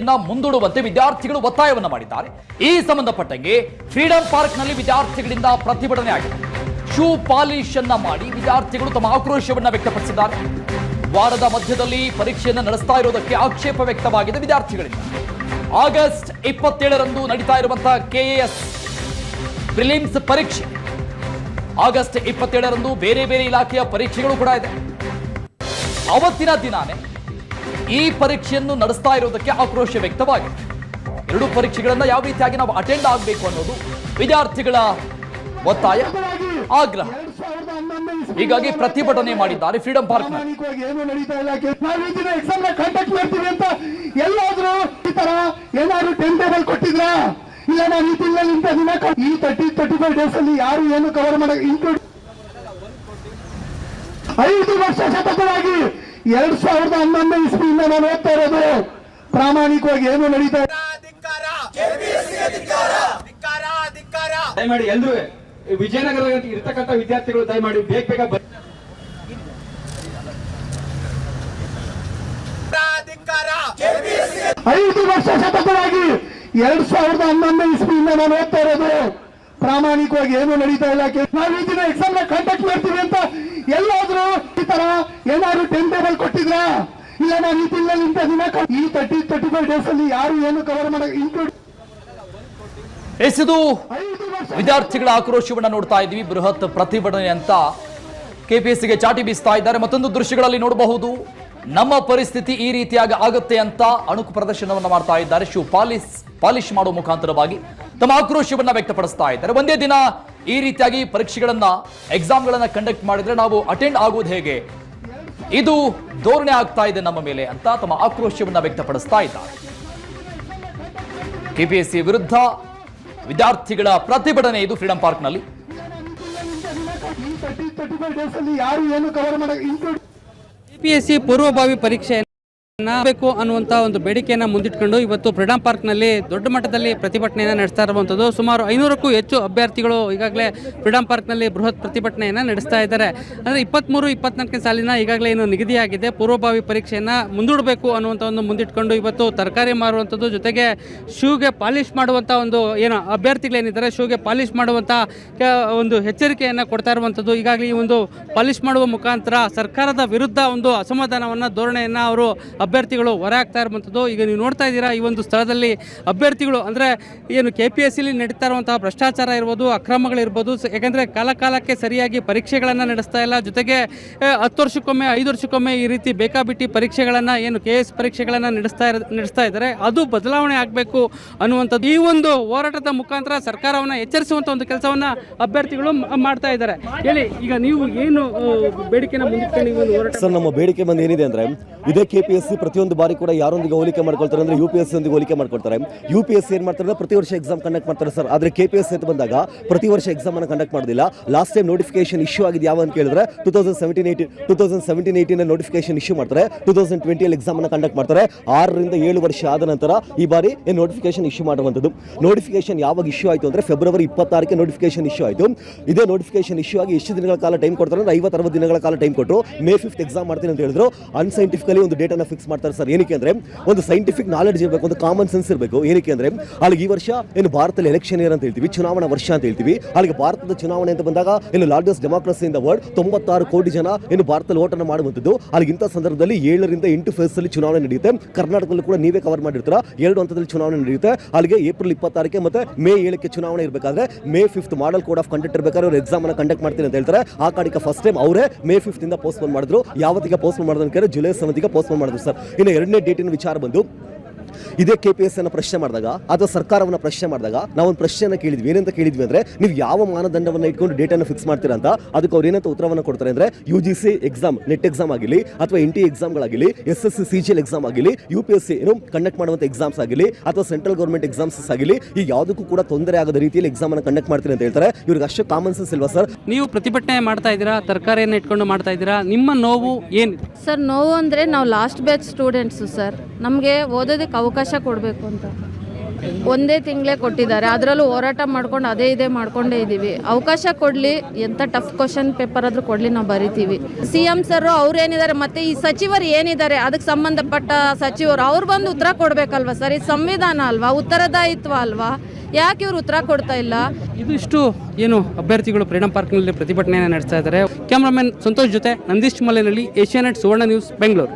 ಮುಂದೂಡುವಂತೆ ವಿದ್ಯಾರ್ಥಿಗಳು ಒತ್ತಾಯವನ್ನು ಮಾಡಿದ್ದಾರೆ. ಈ ಸಂಬಂಧಪಟ್ಟಂಗೆ ಫ್ರೀಡಂ ಪಾರ್ಕ್ನಲ್ಲಿ ವಿದ್ಯಾರ್ಥಿಗಳಿಂದ ಪ್ರತಿಭಟನೆ ಆಗಿದೆ. ಶೂ ಪಾಲಿಶ್ ಅನ್ನ ಮಾಡಿ ವಿದ್ಯಾರ್ಥಿಗಳು ತಮ್ಮ ಆಕ್ರೋಶವನ್ನ ವ್ಯಕ್ತಪಡಿಸಿದ್ದಾರೆ. ವಾರದ ಮಧ್ಯದಲ್ಲಿ ಪರೀಕ್ಷೆಯನ್ನು ನಡೆಸ್ತಾ ಇರುವುದಕ್ಕೆ ಆಕ್ಷೇಪ ವ್ಯಕ್ತವಾಗಿದೆ ವಿದ್ಯಾರ್ಥಿಗಳಿಂದ. ಆಗಸ್ಟ್ ಇಪ್ಪತ್ತೇಳರಂದು ನಡೀತಾ ಇರುವಂತಹ ಕೆಎಎಸ್ ಪ್ರಿಲಿಮ್ಸ್ ಪರೀಕ್ಷೆ. ಆಗಸ್ಟ್ ಇಪ್ಪತ್ತೇಳರಂದು ಬೇರೆ ಬೇರೆ ಇಲಾಖೆಯ ಪರೀಕ್ಷೆಗಳು ಕೂಡ ಇದೆ. ಅವತ್ತಿನ ದಿನಾನೇ ಈ ಪರೀಕ್ಷೆಯನ್ನು ನಡೆಸ್ತಾ ಇರುವುದಕ್ಕೆ ಆಕ್ರೋಶ ವ್ಯಕ್ತವಾಗಿದೆ. ಎರಡು ಪರೀಕ್ಷೆಗಳನ್ನ ಯಾವ ರೀತಿಯಾಗಿ ನಾವು ಅಟೆಂಡ್ ಆಗಬೇಕು ಅನ್ನೋದು ವಿದ್ಯಾರ್ಥಿಗಳ ಒತ್ತಾಯ, ಆಗ್ರಹ. ಹೀಗಾಗಿ ಪ್ರತಿಭಟನೆ ಮಾಡಿದ್ದಾರೆ ಫ್ರೀಡಂ ಪಾರ್ಕ್ ಅಂತ ಎಲ್ಲಾದ್ರೂ ಈ ತರ ಏನಾದ್ರು ಟೈಮ್ ಟೇಬಲ್ ಕೊಟ್ಟಿದ್ರಾ ಇಲ್ಲ ನಾನು ಈ ತಿಂಗಳಲ್ಲಿ ದಿನ ಈ ತರ್ಟಿ ತರ್ಟಿ ಫೈವ್ ಡೇಸ್ ಅಲ್ಲಿ ಯಾರು ಏನು ಕವರ್ ಮಾಡ ಇನ್ಕ್ಲೂಡ್ ಐದು ವರ್ಷ ಸತತವಾಗಿ ಎರಡ್ ಸಾವಿರದ ಹನ್ನೊಂದನೇ ಇಸ್ವಿಯಿಂದ ನಾನು ಓದ್ತಾ ಇರೋದು ಪ್ರಾಮಾಣಿಕವಾಗಿ ಏನು ನಡೀತಾ ಇದೆ? ದಯಮಾಡಿ ಎಲ್ರು ವಿಜಯನಗರ ಇರ್ತಕ್ಕಂಥ ವಿದ್ಯಾರ್ಥಿಗಳು ದಯಮಾಡಿ ಬೇಗ ಬೇಗ ಐದು ವರ್ಷ ಸತತವಾಗಿ ಎರಡ್ ಸಾವಿರದ ಹನ್ನೊಂದನೇ ಇಸ್ವಿಯಿಂದ ನಾನು ಓದ್ತಾ ಇರೋದು ಪ್ರಾಮಾಣಿಕವಾಗಿ ಏನು ನಡೀತಾ ಇಲ್ಲ ನಾವು ಈ ದಿನ ಎಕ್ಸಾಮ್ನ ಕಂಡಕ್ಟ್ ಮಾಡ್ತೀವಿ ಅಂತ ಎಲ್ಲಾದ್ರೂ ಈ ತರ ಏನಾದ್ರು ಟೆನ್ ಟೇಬಲ್ ಕೊಟ್ಟಿದ್ರಾ? ಇಲ್ಲ ನಾನು ಈ ತಿಂಗಳಲ್ಲಿ ಇಂಥ ದಿನ ಈ ತರ್ಟಿ ತರ್ಟಿ ಫೈವ್ ಡೇಸ್ ಅಲ್ಲಿ ಯಾರು ಏನು ಕವರ್ ಮಾಡ ಇನ್ಕ್ಲೂಡ್ ಎಸೆದು ವಿದ್ಯಾರ್ಥಿಗಳ ಆಕ್ರೋಶವನ್ನ ನೋಡ್ತಾ ಇದ್ದೀವಿ. ಬೃಹತ್ ಪ್ರತಿಭಟನೆ ಅಂತ ಕೆಪಿಎಸ್ಸಿಗೆ ಚಾಟಿ ಬೀಸ್ತಾ ಇದ್ದಾರೆ. ಮತ್ತೊಂದು ದೃಶ್ಯಗಳಲ್ಲಿ ನೋಡಬಹುದು. ನಮ್ಮ ಪರಿಸ್ಥಿತಿ ಈ ರೀತಿಯಾಗಿ ಆಗುತ್ತೆ ಅಂತ ಅಣುಕು ಪ್ರದರ್ಶನವನ್ನು ಮಾಡ್ತಾ ಇದ್ದಾರೆ. ಶೂ ಪಾಲಿಶ್ ಪಾಲಿಶ್ ಮಾಡುವ ಮುಖಾಂತರವಾಗಿ ತಮ್ಮ ಆಕ್ರೋಶವನ್ನ ವ್ಯಕ್ತಪಡಿಸ್ತಾ ಇದ್ದಾರೆ. ಒಂದೇ ದಿನ ಈ ರೀತಿಯಾಗಿ ಪರೀಕ್ಷೆಗಳನ್ನ ಎಕ್ಸಾಮ್ಗಳನ್ನ ಕಂಡಕ್ಟ್ ಮಾಡಿದ್ರೆ ನಾವು ಅಟೆಂಡ್ ಆಗುವುದು ಹೇಗೆ? ಇದು ಧೋರಣೆ ಆಗ್ತಾ ಇದೆ ನಮ್ಮ ಮೇಲೆ ಅಂತ ತಮ್ಮ ಆಕ್ರೋಶವನ್ನ ವ್ಯಕ್ತಪಡಿಸ್ತಾ ಇದ್ದಾರೆ. ಕೆಪಿಎಸ್ಸಿ ವಿರುದ್ಧ ವಿದ್ಯಾರ್ಥಿಗಳ ಪ್ರತಿಭಟನೆ ಇದು ಫ್ರೀಡಂ ಪಾರ್ಕ್ನಲ್ಲಿ. ತರ್ಟಿ ತರ್ಟಿ ಫೈವ್ ಡೇಸ್ ಅಲ್ಲಿ ಯಾರು ಏನು ಕವರ್ ಮಾಡ ಇನ್ಕ್ಲೂಡ್ ಸಿ ಪೂರ್ವಭಾವಿ ಪರೀಕ್ಷೆಯನ್ನು ಬೇಕು ಅನ್ನುವಂಥ ಒಂದು ಬೇಡಿಕೆಯನ್ನು ಮುಂದಿಟ್ಕೊಂಡು ಇವತ್ತು ಫ್ರೀಡಂ ಪಾರ್ಕ್ನಲ್ಲಿ ದೊಡ್ಡ ಮಟ್ಟದಲ್ಲಿ ಪ್ರತಿಭಟನೆಯನ್ನು ನಡೆಸ್ತಾ ಇರುವಂಥದ್ದು. ಸುಮಾರು ಐನೂರಕ್ಕೂ ಹೆಚ್ಚು ಅಭ್ಯರ್ಥಿಗಳು ಈಗಾಗಲೇ ಫ್ರೀಡಂ ಪಾರ್ಕ್ನಲ್ಲಿ ಬೃಹತ್ ಪ್ರತಿಭಟನೆಯನ್ನು ನಡೆಸ್ತಾ ಇದ್ದಾರೆ. ಅಂದರೆ ಇಪ್ಪತ್ತ್ಮೂರು ಇಪ್ಪತ್ನಾಲ್ಕನೇ ಸಾಲಿನ ಈಗಾಗಲೇ ಏನು ನಿಗದಿಯಾಗಿದೆ. ಪೂರ್ವಭಾವಿ ಪರೀಕ್ಷೆಯನ್ನು ಮುಂದೂಡಬೇಕು ಅನ್ನುವಂಥ ಒಂದು ಮುಂದಿಟ್ಕೊಂಡು ಇವತ್ತು ತರಕಾರಿ ಮಾರುವಂಥದ್ದು ಜೊತೆಗೆ ಶೂಗೆ ಪಾಲಿಷ್ ಮಾಡುವಂಥ ಒಂದು ಏನು ಅಭ್ಯರ್ಥಿಗಳೇನಿದ್ದಾರೆ, ಶೂಗೆ ಪಾಲಿಷ್ ಮಾಡುವಂಥ ಒಂದು ಎಚ್ಚರಿಕೆಯನ್ನು ಕೊಡ್ತಾ ಇರುವಂಥದ್ದು. ಈಗಾಗಲೇ ಈ ಒಂದು ಪಾಲಿಷ್ ಮಾಡುವ ಮುಖಾಂತರ ಸರ್ಕಾರದ ವಿರುದ್ಧ ಒಂದು ಅಸಮಾಧಾನವನ್ನು, ಧೋರಣೆಯನ್ನು ಅವರು ಅಭ್ಯರ್ಥಿಗಳು ಹೊರ ಆಗ್ತಾ ಇರುವಂಥದ್ದು. ಈಗ ನೀವು ನೋಡ್ತಾ ಇದ್ದೀರಾ ಈ ಒಂದು ಸ್ಥಳದಲ್ಲಿ ಅಭ್ಯರ್ಥಿಗಳು, ಅಂದರೆ ಏನು ಕೆ ಪಿ ಎಸ್ ಸಿಲಿ ನಡೀತಾ ಇರುವಂತಹ ಭ್ರಷ್ಟಾಚಾರ ಇರ್ಬೋದು ಅಕ್ರಮಗಳಿರ್ಬೋದು ಯಾಕೆಂದರೆ ಕಾಲ ಕಾಲಕ್ಕೆ ಸರಿಯಾಗಿ ಪರೀಕ್ಷೆಗಳನ್ನು ನಡೆಸ್ತಾ ಇಲ್ಲ. ಜೊತೆಗೆ ಹತ್ತು ವರ್ಷಕ್ಕೊಮ್ಮೆ, ಐದು ವರ್ಷಕ್ಕೊಮ್ಮೆ ಈ ರೀತಿ ಬೇಕಾಬಿಟ್ಟಿ ಪರೀಕ್ಷೆಗಳನ್ನು, ಏನು ಕೆ ಎಸ್ ಪರೀಕ್ಷೆಗಳನ್ನು ನಡೆಸ್ತಾ ಇರ, ನಡೆಸ್ತಾ ಇದ್ದಾರೆ. ಅದು ಬದಲಾವಣೆ ಆಗಬೇಕು ಅನ್ನುವಂಥದ್ದು. ಈ ಒಂದು ಹೋರಾಟದ ಮುಖಾಂತರ ಸರ್ಕಾರವನ್ನು ಎಚ್ಚರಿಸುವಂಥ ಒಂದು ಕೆಲಸವನ್ನು ಅಭ್ಯರ್ಥಿಗಳು ಮಾಡ್ತಾ ಇದ್ದಾರೆ. ಹೇಳಿ, ಈಗ ನೀವು ಏನು ಬೇಡಿಕೆನ ಮುಂದಿಟ್ಕೊಂಡು ಸರ್, ನಮ್ಮ ಬೇಡಿಕೆ ಬಂದು ಏನಿದೆ ಅಂದರೆ, ಇದೇ ಕೆ ಪಿ ಎಸ್ ಪ್ರತಿಯೊಂದು ಬಾರಿ ಕೂಡ ಯಾರೊಂದಿಗೆ ಹೋಲಿಕೆ ಮಾಡ್ಕೊಳ್ತಾರೆ ಅಂದ್ರೆ ಯು ಪಿ ಎಸ್ ಸಿ ಒಂದಿಗೆ ಹೋಲಿಕೆ ಮಾಡ್ಕೊಳ್ತಾರೆ. ಯು ಪಿ ಎಸ್ ಸಿ ಏನು ಮಾಡ್ತಾರೆ ಪ್ರತಿ ವರ್ಷ ಎಕ್ಸಾಮ್ ಕಂಡಕ್ಟ್ ಮಾಡ್ತಾರೆ ಸರ್ ಆದರೆ ಕೆ ಪಿ ಎಸ್ ಸಿ ಅಂತ ಬಂದಾಗ ಪ್ರತಿ ವರ್ಷ ಎಕ್ಸಾಮ್ ಅನ್ನು ಕಂಡಕ್ಟ್ ಮಾಡೋದಿಲ್ಲ. ಲಾಸ್ಟ್ ಟೈಮ್ ನೋಟಿಫಿಕೇಶನ್ ಇಶ್ಯೂ ಆಗಿದೆ ಯಾವ ಅಂತ ಕೇಳಿದ್ರೆ two thousand seventeen eighteen two thousand seventeen ಏಯ್ಟಿನ notification issue ಮಾಡ್ತಾರೆ. ಟು ತೌಸಂಡ್ ಟ್ವೆಂಟಿಯಲ್ಲಿ ಎಕ್ಸಾಮ್ ಅನ್ನು ಕಂಡಕ್ಟ್ ಮಾಡ್ತಾರೆ. ಆರರಿಂದ ಏಳು ವರ್ಷ ಆದ ನಂತರ ಈ ಬಾರಿ ಏನು ನೋಟಿಫಿಕೇಶನ್ ಇಶ್ಯೂ ಮಾಡುವಂಥದ್ದು? ನೋಟಿಫಿಕೇಶನ್ ಯಾವಾಗ ಇಶ್ಯೂ ಆಯಿತು ಅಂದ್ರೆ ಫೆಬ್ರವರಿ ಇಪ್ಪತ್ತಾರಕ್ಕೆ ನೋಟಿಫಿಕೇಶನ್ ಇಶ್ಯೂ ಆಯಿತು. ಇದೇ ನೋಟಿಫಿಕೇಶನ್ ಇಶ್ಯೂ ಆಗಿ ಎಷ್ಟು ದಿನಗಳ ಕಾಲ ಟೈಮ್ ಕೊಡ್ತಾರೆ ಅಂದ್ರೆ ಐವತ್ತರವತ್ತು ದಿನಗಳ ಕಾಲ ಟೈಮ್ ಕೊಟ್ಟರು ಮೇ ಫಿಫ್ತ್ ಎಕ್ಸಾಮ್ ಮಾಡ್ತೀನಿ ಅಂತ ಹೇಳಿದ್ರು. ಅನ್ಸೈಂಟಿಫಿಕಲಿ ಒಂದು ಡೇಟನ್ನು ಫಿಕ್ಸ್ ಮಾಡ್ತಾರೆ ಸರ್. ಏನಕ್ಕೆ ಅಂದ್ರೆ ಒಂದು ಸೈಂಟಿಫಿಕ್ ನಾಲೆಡ್ಜ್ ಇರಬೇಕು, ಒಂದು ಕಾಮನ್ ಸೆನ್ಸ್ ಇರಬೇಕು. ಏನಕ್ಕೆ ಅಂದ್ರೆ ಅಲ್ಲಿಗೆ ಈ ವರ್ಷ ಏನು ಭಾರತದಲ್ಲಿ ಎಲೆಕ್ಷನ್ ಇಯರ್ ಅಂತ ಹೇಳ್ತೀವಿ, ಚುನಾವಣಾ ವರ್ಷ ಅಂತ ಹೇಳ್ತೀವಿ. ಅಲ್ಲಿಗೆ ಭಾರತದ ಚುನಾವಣೆ ಅಂತ ಬಂದಾಗ ಏನು largest democracy in the world ತೊಂಬತ್ತಾರು ಕೋಟಿ ಜನ ಏನು ಭಾರತದಲ್ಲಿ ಓಟನ್ನು ಮಾಡುವಂಥದ್ದು. ಅಲ್ಲಿಗೆ ಇಂಥ ಸಂದರ್ಭದಲ್ಲಿ ಏಳರಿಂದ ಎಂಟು ಫೇಸಲ್ಲಿ ಅಲ್ಲಿ ಚುನಾವಣೆ ನಡೆಯುತ್ತೆ. ಕರ್ನಾಟಕದಲ್ಲಿ ಕೂಡ ನೀವೇ ಕವರ್ ಮಾಡಿರ್ತೀರಾ? ಎರಡು ಹಂತದಲ್ಲಿ ಚುನಾವಣೆ ನಡೆಯುತ್ತೆ. ಅಲ್ಲಿಗೆ ಏಪ್ರಿಲ್ ಇಪ್ಪತ್ತಾರಕ್ಕೆ ಮತ್ತೆ ಮೇ ಏಳಕ್ಕೆ ಚುನಾವಣೆ ಇರಬೇಕಾದ್ರೆ May fifth model code of conduct ಇರಬೇಕಾದ್ರೆ ಅವರು ಎಕ್ಸಾಮ್ ಕಂಡಕ್ಟ್ ಮಾಡ್ತೀನಿ ಅಂತ ಹೇಳ್ತಾರೆ. ಆ ಕಾಡಿಗೆ ಫಸ್ಟ್ ಟೈಮ್ ಅವರೇ ಮೇ ಫಿಫ್ತ್ ಇಂದ ಪೋಸ್ಟ್ಪೋನ್ ಮಾಡಿದ್ರು. ಯಾವತ್ತಿಗೆ ಪೋಸ್ಟ್ಪೋನ್ ಮಾಡಿದ್ರು ಕೇಳಿದ್ರೆ ಜುಲೈ ಸೆವೆಂತಿಗೆ ಪೋಸ್ಟ್ಪೋನ್ ಮಾಡಿದ್ರು ಸರ್ ಇನ್ನು ಎರಡನೇ ಡೇಟಿನ ವಿಚಾರ ಬಂದು ಇದೇ ಕೆ ಪಿ ಎಸ್ ಅನ್ನ ಪ್ರಶ್ನೆ ಮಾಡಿದಾಗ ಅಥವಾ ಸರ್ಕಾರವನ್ನು ಪ್ರಶ್ನೆ ಮಾಡಿದಾಗ ನಾವು ಒಂದು ಪ್ರಶ್ನೆಯನ್ನು ಕೇಳಿದ್ವಿ. ಏನಂತ ಕೇಳಿದ್ವಿ ಅಂದ್ರೆ ನೀವು ಯಾವ ಮಾನದಂಡವನ್ನು ಇಟ್ಕೊಂಡು ಡೇಟನ್ನು ಫಿಕ್ಸ್ ಮಾಡ್ತೀರಾ ಅಂತ ಅದಕ್ಕೆ ಅವ್ರು ಏನಂತ ಉತ್ತರವನ್ನು ಕೊಡ್ತಾರೆ ಅಂದ್ರೆ U G C exam NET exam ಆಗಿರಲಿ ಅಥವಾ N T ಎಕ್ಸಾಮ್ಗಳಾಗಲಿ S S C C G L exam ಆಗಿರಲಿ ಯು ಪಿ ಎಸ್ ಸಿ ಏನು ಕಂಡಕ್ಟ್ ಮಾಡುವಂಥ ಎಕ್ಸಾಮ್ಸ್ ಆಗಿರಲಿ ಅಥವಾ ಸೆಂಟ್ರಲ್ ಗೌರ್ಮೆಂಟ್ ಎಕ್ಸಾಮ್ಸ್ ಆಗಲಿ ಈ ಯಾವುದಕ್ಕೂ ಕೂಡ ತೊಂದರೆ ಆಗದ ರೀತಿಯಲ್ಲಿ ಎಕ್ಸಾಮ್ ಅನ್ನು ಕಂಡಕ್ಟ್ ಮಾಡ್ತೀನಿ ಅಂತ ಹೇಳ್ತಾರೆ. ಇವ್ರಿಗೆ ಅಷ್ಟು ಕಾಮನ್ ಸೆನ್ಸ್ ಇಲ್ವಾ ಸರ್ ನೀವು ಪ್ರತಿಭಟನೆ ಮಾಡ್ತಾ ಇದ್ದೀರಾ ತರಕಾರಿಯನ್ನು ಇಟ್ಕೊಂಡು ಮಾಡ್ತಾ ಇದ್ದೀರಾ ನಿಮ್ಮ ನೋವು ಏನು ಸರ್ ನೋವು ಅಂದರೆ ನಾವು ಲಾಸ್ಟ್ ಬ್ಯಾಚ್ ಸ್ಟೂಡೆಂಟ್ಸು ಸರ್ ನಮಗೆ ಓದೋದಕ್ಕೆ ಅವಕಾಶ ಕೊಡಬೇಕು ಅಂತ. ಒಂದೇ ತಿಂಗಳೇ ಕೊಟ್ಟಿದ್ದಾರೆ. ಅದರಲ್ಲೂ ಹೋರಾಟ ಮಾಡ್ಕೊಂಡು ಅದೇ ಇದೇ ಮಾಡ್ಕೊಂಡೇ ಇದ್ದೀವಿ ಅವಕಾಶ ಕೊಡಲಿ ಎಂಥ ಟಫ್ ಕ್ವಶನ್ ಪೇಪರ್ ಆದರೂ ಕೊಡಲಿ ನಾವು ಬರಿತೀವಿ. ಸಿ ಎಂ ಸರ್ ಅವ್ರು ಏನಿದ್ದಾರೆ, ಮತ್ತೆ ಈ ಸಚಿವರು ಏನಿದ್ದಾರೆ ಅದಕ್ಕೆ ಸಂಬಂಧಪಟ್ಟ ಸಚಿವರು, ಅವ್ರು ಬಂದು ಉತ್ತರ ಕೊಡಬೇಕಲ್ವಾ ಸರ್ ಇದು ಸಂವಿಧಾನ ಅಲ್ವಾ? ಉತ್ತರದಾಯಿತ್ವ ಅಲ್ವಾ? ಯಾಕೆ ಇವರು ಉತ್ತರ ಕೊಡ್ತಾ ಇಲ್ಲ? ಇದಿಷ್ಟು ಏನು ಅಭ್ಯರ್ಥಿಗಳು ಫ್ರೀಡಂ ಪಾರ್ಕ್ನಲ್ಲಿ ಪ್ರತಿಭಟನೆಯನ್ನು ನಡೆಸ್ತಾ ಇದ್ದಾರೆ. ಕ್ಯಾಮ್ರಾಮನ್ ಸಂತೋಷ್ ಜೊತೆ ನಂದೀಶ್ ಮಲೆನಲ್ಲಿ ಏಷ್ಯಾನೆಟ್ ಸುವರ್ಣ ನ್ಯೂಸ್, ಬೆಂಗಳೂರು.